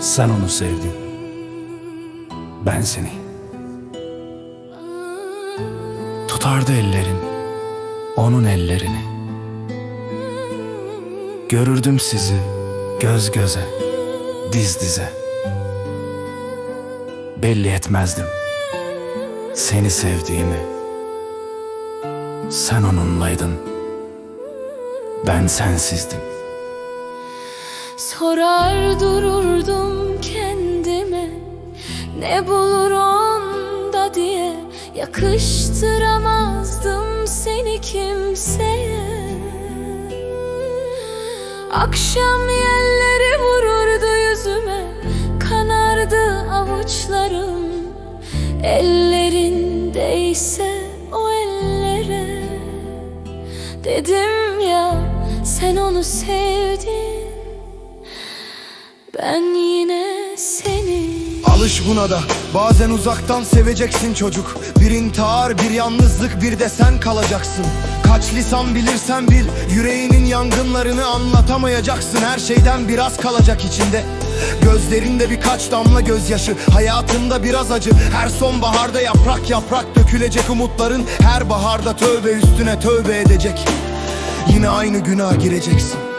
Sen onu sevdin. Ben seni. Tutardı ellerin, onun ellerini. Görürdüm sizi göz göze, diz dize. Belli etmezdim seni sevdiğimi. Sen onunlaydın, ben sensizdim. Sorar dururdum kendime Ne bulur onda diye. Yakıştıramazdım seni kimseye. Akşam yelleri vururdu yüzüme Kanardı avuçlarım. Ellerindeyse o ellere. Dedim ya sen onu sevdin Ben yine seni Alış buna da bazen uzaktan seveceksin çocuk. Bir intihar bir yalnızlık bir de sen kalacaksın. Kaç lisan bilirsen bil yüreğinin yangınlarını anlatamayacaksın. Her şeyden biraz kalacak içinde. Gözlerinde birkaç damla gözyaşı Hayatında biraz acı. Her sonbaharda yaprak yaprak dökülecek umutların Her baharda tövbe üstüne tövbe edecek. Yine aynı günah gireceksin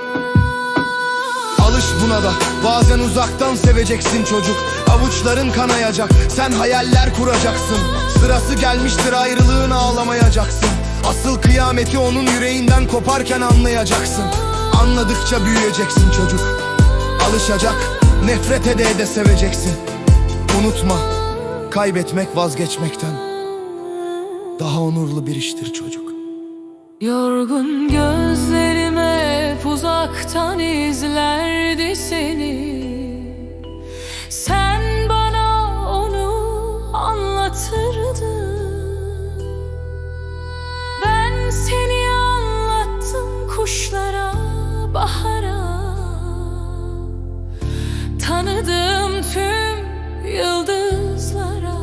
Alış buna da. Bazen uzaktan seveceksin çocuk. Avuçların kanayacak. Sen hayaller kuracaksın. Sırası gelmiştir ayrılığın ağlamayacaksın. Asıl kıyameti onun yüreğinden koparken anlayacaksın. Anladıkça büyüyeceksin çocuk. Alışacak Nefret ede ede seveceksin. Unutma Kaybetmek vazgeçmekten Daha onurlu bir iştir çocuk. Yorgun gözlerime uzaktan izlerdi seni. Sen bana onu anlatırdın. Ben seni anlattım kuşlara, bahara. Tanıdım tüm yıldızlara.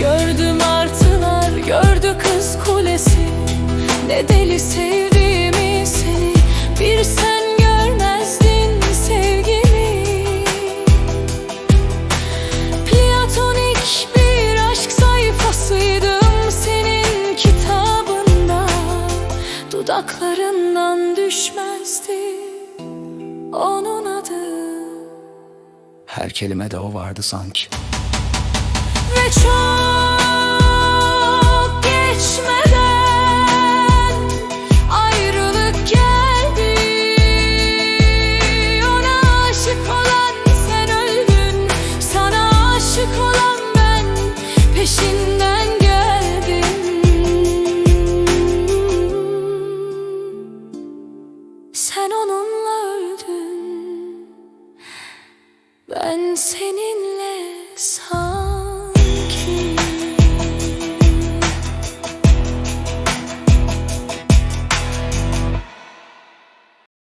Gördüm artılar, gördü kız kulesi. Ne deli Dudaklarından düşmezdi onun adı Her kelimede o vardı sanki. Ve çok geçmeden Ben seninle sağ